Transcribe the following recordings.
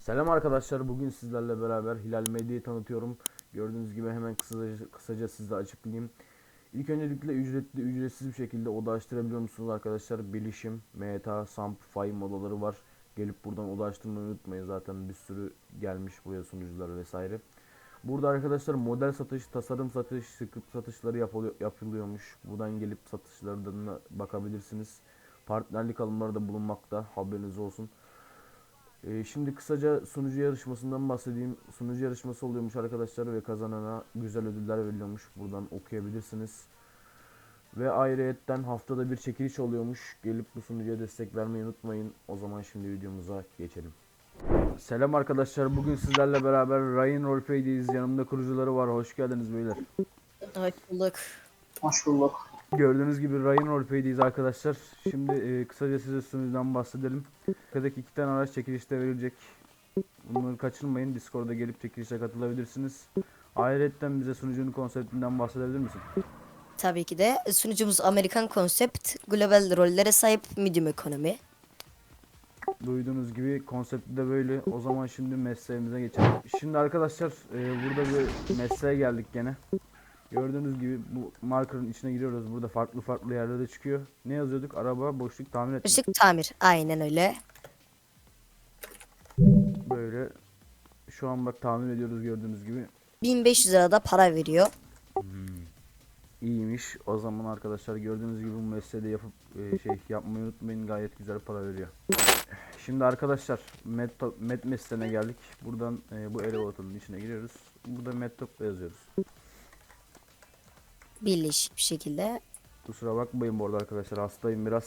Selam arkadaşlar. Bugün sizlerle beraber Hilal Medya'yı tanıtıyorum. Gördüğünüz gibi hemen kısaca, kısaca sizde açıklayayım. İlk öncelikle ücretli, ücretsiz bir şekilde oda musunuz arkadaşlar? Bilişim, MTA, SAMP, FAIM odaları var. Gelip buradan oda unutmayın. Zaten bir sürü gelmiş buraya sunucular vesaire. Burada arkadaşlar model satış, tasarım satış, script satışları yapılıyor, yapılıyormuş. Buradan gelip satışlarına bakabilirsiniz. Partnerlik alımları da bulunmakta. Haberiniz olsun. Ee, şimdi kısaca sunucu yarışmasından bahsedeyim. Sunucu yarışması oluyormuş arkadaşlar ve kazanana güzel ödüller veriliyormuş. Buradan okuyabilirsiniz. Ve ayrıyetten haftada bir çekiliş oluyormuş. Gelip bu sunucuya destek vermeyi unutmayın. O zaman şimdi videomuza geçelim. Selam arkadaşlar. Bugün sizlerle beraber Ryan Roleplay'deyiz. Yanımda kurucuları var. Hoş geldiniz beyler. Hoş bulduk. Hoş bulduk. Gördüğünüz gibi Ryan Roleplay'deyiz arkadaşlar. Şimdi e, kısaca size sunucudan bahsedelim. Arkadaki iki tane araç çekilişte verilecek. Bunları kaçırmayın. Discord'a gelip çekilişe katılabilirsiniz. Ayrıca bize sunucunun konseptinden bahsedebilir misin? Tabii ki de sunucumuz Amerikan konsept, global rollere sahip medium ekonomi. Duyduğunuz gibi konsepti de böyle. O zaman şimdi mesleğimize geçelim. Şimdi arkadaşlar e, burada bir mesleğe geldik gene. Gördüğünüz gibi bu markerın içine giriyoruz. Burada farklı farklı yerlerde çıkıyor. Ne yazıyorduk? Araba boşluk tamir etmek. Işık tamir. Aynen öyle. Böyle şu an bak tahmin ediyoruz gördüğünüz gibi. 1500 lira da para veriyor. İyiymiş. O zaman arkadaşlar gördüğünüz gibi bu mesleği de yapıp e, şey yapmayı unutmayın. Gayet güzel para veriyor. Şimdi arkadaşlar Met, Met mesleğine geldik. Buradan e, bu elevatörün içine giriyoruz. Burada Mettop'la yazıyoruz. Birleşik bir şekilde. Kusura bakmayın bu arada arkadaşlar hastayım biraz.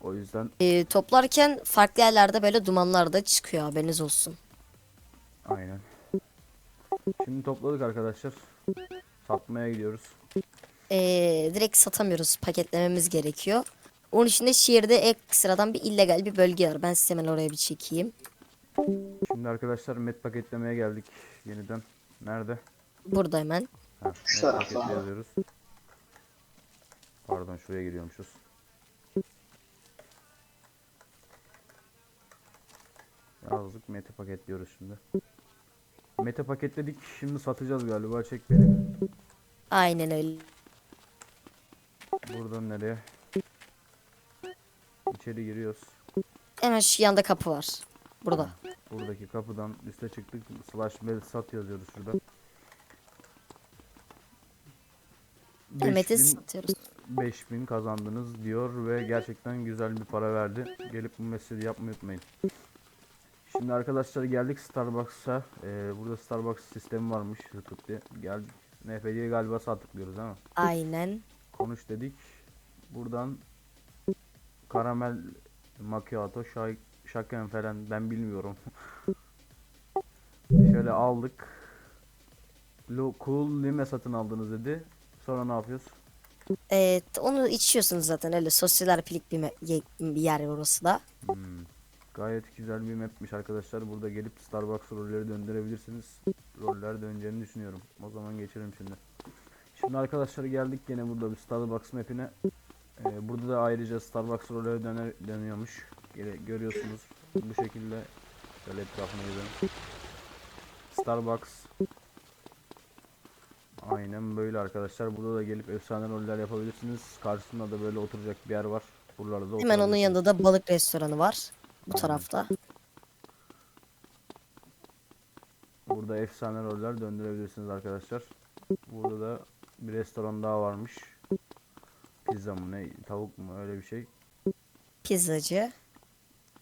O yüzden Ee, toplarken farklı yerlerde böyle dumanlar da çıkıyor haberiniz olsun. aynen. Şimdi topladık arkadaşlar. Satmaya gidiyoruz. Ee, direkt satamıyoruz. Paketlememiz gerekiyor. Onun için de şehirde ek sıradan bir illegal bir bölge var. Ben size hemen oraya bir çekeyim. Şimdi arkadaşlar Met paketlemeye geldik yeniden. Nerede? Burada hemen. Ha, Şu yazıyoruz. Pardon şuraya giriyormuşuz. Yazdık meta paketliyoruz şimdi. Meta paketledik şimdi satacağız galiba çek beni. Aynen öyle. Buradan nereye? İçeri giriyoruz. Hemen şu yanda kapı var. Burada. Buradaki kapıdan üste çıktık. Slash mail sat yazıyoruz şurada. 5000 satıyoruz. 5000 kazandınız diyor ve gerçekten güzel bir para verdi. Gelip bu mesleği yapmayı unutmayın. Şimdi arkadaşlar geldik Starbucks'a. Ee, burada Starbucks sistemi varmış. Zıtıp diye. Geldik. NFC'ye galiba sağ tıklıyoruz ama. Aynen. Konuş dedik. Buradan karamel macchiato, şay, şaken falan ben bilmiyorum. Şöyle aldık. Lo, cool lime satın aldınız dedi. Sonra ne yapıyoruz? Evet, onu içiyorsunuz zaten öyle sosyalar pilik bir, ye- bir yer orası da. Hmm. Gayet güzel bir mapmiş arkadaşlar. Burada gelip Starbucks rolleri döndürebilirsiniz. Roller döneceğini düşünüyorum. O zaman geçelim şimdi. Şimdi arkadaşlar geldik yine burada bir Starbucks mapine. Ee, burada da ayrıca Starbucks rolleri döner, dönüyormuş. Gele- görüyorsunuz. Bu şekilde şöyle etrafına gezelim. Starbucks Aynen böyle arkadaşlar. Burada da gelip efsane roller yapabilirsiniz. Karşısında da böyle oturacak bir yer var. Buralarda da Hemen onun yanında da balık restoranı var. Bu tarafta. Burada efsane roller döndürebilirsiniz arkadaşlar. Burada da bir restoran daha varmış. Pizza mı ne tavuk mu öyle bir şey. Pizzacı.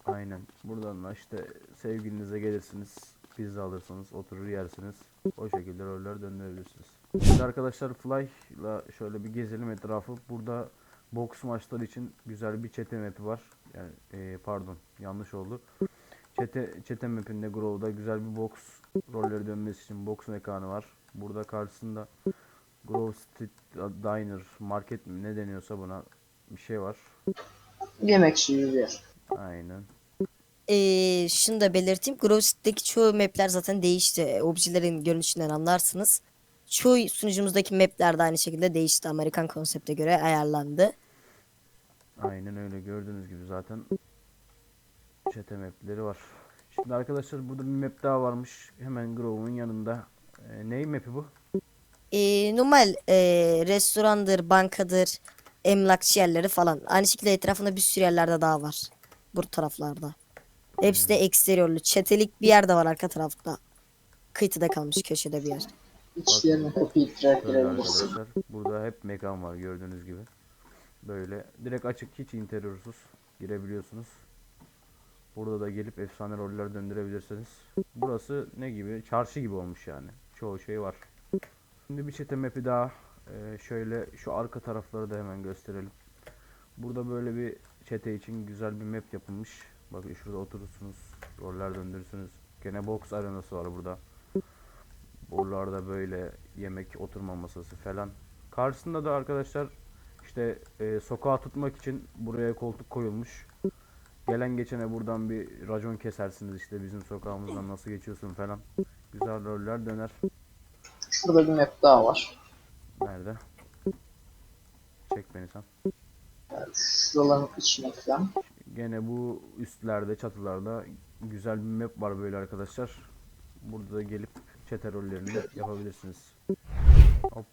Aynen. Buradan da işte sevgilinize gelirsiniz. Pizza alırsınız, oturur yersiniz. O şekilde roller döndürebilirsiniz. Şimdi arkadaşlar Fly'la şöyle bir gezelim etrafı. Burada boks maçları için güzel bir çete map'i var. Yani e, pardon yanlış oldu. Çete, çete map'inde Grove'da güzel bir boks rolleri dönmesi için boks mekanı var. Burada karşısında Grove Street Diner, market mi ne deniyorsa buna bir şey var. Yemekçi bir yer. Aynen. Ee, şunu da belirteyim. Grove City'deki çoğu mapler zaten değişti. Objelerin görünüşünden anlarsınız. Çoğu sunucumuzdaki mapler de aynı şekilde değişti. Amerikan konsepte göre ayarlandı. Aynen öyle gördüğünüz gibi zaten çete mapleri var. Şimdi arkadaşlar burada bir map daha varmış. Hemen Grove'un yanında. Ee, ney map'i bu? Ee, normal e, restorandır, bankadır, emlakçı yerleri falan. Aynı şekilde etrafında bir sürü yerlerde daha var. Bu taraflarda. Hepsi de eksteriyorlu. Çetelik bir yer de var arka tarafta. Kıyıda kalmış köşede bir yer. İçlerine girebilirsin. arkadaşlar. Burada hep mekan var gördüğünüz gibi. Böyle direkt açık hiç interiyorsuz girebiliyorsunuz. Burada da gelip efsane roller döndürebilirsiniz. Burası ne gibi? Çarşı gibi olmuş yani. Çoğu şey var. Şimdi bir çete map'i daha. Ee, şöyle şu arka tarafları da hemen gösterelim. Burada böyle bir çete için güzel bir map yapılmış. Bakın şurada oturursunuz. Roller döndürürsünüz. Gene box arenası var burada. Buralarda böyle yemek oturma masası falan. Karşısında da arkadaşlar işte e, sokağa tutmak için buraya koltuk koyulmuş. Gelen geçene buradan bir racon kesersiniz işte bizim sokağımızdan nasıl geçiyorsun falan. Güzel roller döner. Şurada bir map daha var. Nerede? Çek beni sen. Şuraların içine falan. Gene bu üstlerde çatılarda güzel bir map var böyle arkadaşlar. Burada da gelip çete rollerini yapabilirsiniz. Hop.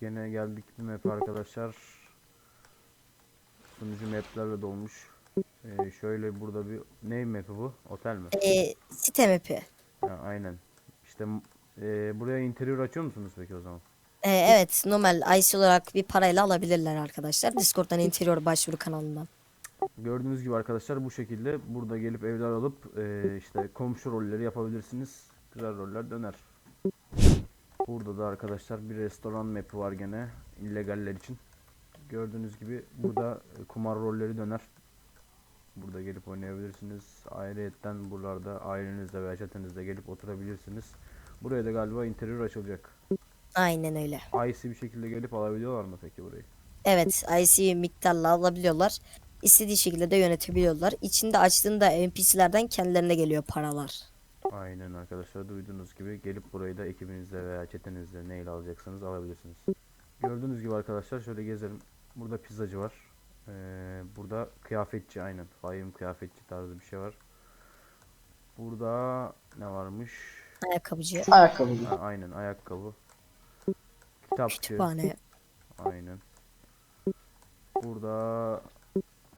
Gene geldik bir map arkadaşlar. Sunucu maplerle dolmuş. Ee, şöyle burada bir ne map'i bu? Otel mi? Ee, site map'i. Ha, aynen. İşte e, buraya interior açıyor musunuz peki o zaman? Ee, evet normal IC olarak bir parayla alabilirler arkadaşlar. Discord'dan interior başvuru kanalından. Gördüğünüz gibi arkadaşlar bu şekilde burada gelip evler alıp e, işte komşu rolleri yapabilirsiniz. Güzel roller döner. Burada da arkadaşlar bir restoran map'i var gene illegaller için. Gördüğünüz gibi burada e, kumar rolleri döner. Burada gelip oynayabilirsiniz. Ayrıyetten buralarda ailenizle veya çetenizle gelip oturabilirsiniz. Buraya da galiba interior açılacak. Aynen öyle. IC bir şekilde gelip alabiliyorlar mı peki burayı? Evet IC miktarla alabiliyorlar. İstediği şekilde de yönetebiliyorlar. İçinde açtığında NPC'lerden kendilerine geliyor paralar. Aynen arkadaşlar duyduğunuz gibi gelip burayı da ekibinizle veya çetenizle neyle alacaksanız alabilirsiniz. Gördüğünüz gibi arkadaşlar şöyle gezelim. Burada pizzacı var. Ee, burada kıyafetçi aynen. Fahim kıyafetçi tarzı bir şey var. Burada ne varmış? Ayakkabıcı, Ayakkabı. Ha, aynen ayakkabı. Kitapçı. kütüphane. Aynen. Burada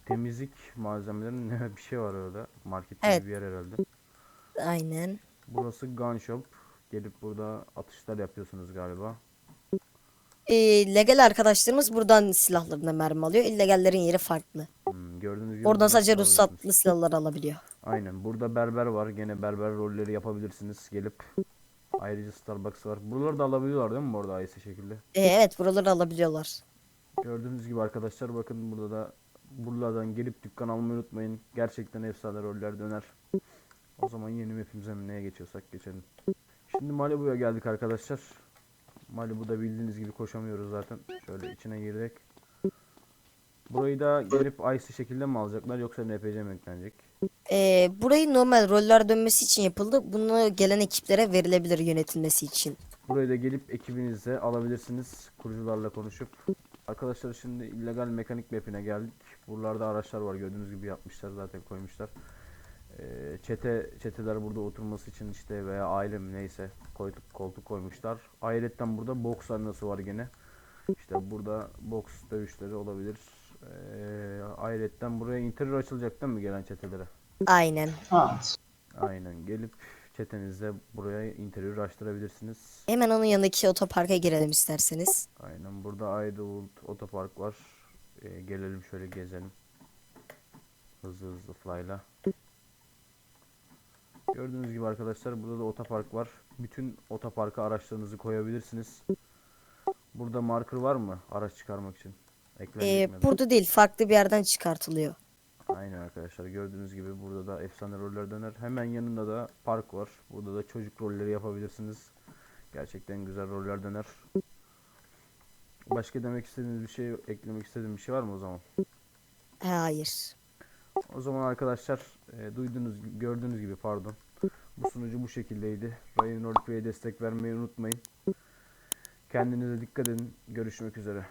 temizlik malzemeleri ne bir şey var orada. Market gibi Evet. bir yer herhalde. Aynen. Burası gun shop. Gelip burada atışlar yapıyorsunuz galiba. Ee, legal arkadaşlarımız buradan silahlarına mermi alıyor. İllegallerin yeri farklı. Hmm, gördüğünüz gibi Oradan sadece ruhsatlı silahlar alabiliyor. Aynen. Burada berber var. Gene berber rolleri yapabilirsiniz gelip. Ayrıca Starbucks var. Buraları da alabiliyorlar değil mi bu arada aynı şekilde? Ee, evet buraları alabiliyorlar. Gördüğünüz gibi arkadaşlar bakın burada da buralardan gelip dükkan almayı unutmayın. Gerçekten efsane roller döner. O zaman yeni mapimize mi neye geçiyorsak geçelim. Şimdi Malibu'ya geldik arkadaşlar. Malibu'da bildiğiniz gibi koşamıyoruz zaten. Şöyle içine girdik. Burayı da gelip ice şekilde mi alacaklar yoksa NPC mi eklenecek? Ee, burayı normal roller dönmesi için yapıldı. Bunu gelen ekiplere verilebilir yönetilmesi için. Burayı da gelip ekibinizle alabilirsiniz. Kurucularla konuşup. Arkadaşlar şimdi illegal mekanik map'ine geldik. Buralarda araçlar var gördüğünüz gibi yapmışlar zaten koymuşlar. Ee, çete çeteler burada oturması için işte veya aile mi neyse koltuk koltuk koymuşlar. Ayrıca burada boks arenası var gene. İşte burada boks dövüşleri olabilir. Ee, ayrıca buraya interior açılacak değil mi gelen çetelere? Aynen. Evet. Aynen gelip çetenizle buraya interior açtırabilirsiniz. Hemen onun yanındaki otoparka girelim isterseniz. Aynen burada Idlewood otopark var. Ee, gelelim şöyle gezelim. Hızlı hızlı fly'la. Gördüğünüz gibi arkadaşlar burada da otopark var. Bütün otoparka araçlarınızı koyabilirsiniz. Burada marker var mı araç çıkarmak için? Eklenecek Ee, burada değil farklı bir yerden çıkartılıyor. Aynen arkadaşlar gördüğünüz gibi burada da efsane roller döner. Hemen yanında da park var. Burada da çocuk rolleri yapabilirsiniz. Gerçekten güzel roller döner. Başka demek istediğiniz bir şey, eklemek istediğiniz bir şey var mı o zaman? Hayır. O zaman arkadaşlar e, duyduğunuz, gördüğünüz gibi pardon. Bu sunucu bu şekildeydi. Ryan Roleplay'e destek vermeyi unutmayın. Kendinize dikkat edin. Görüşmek üzere.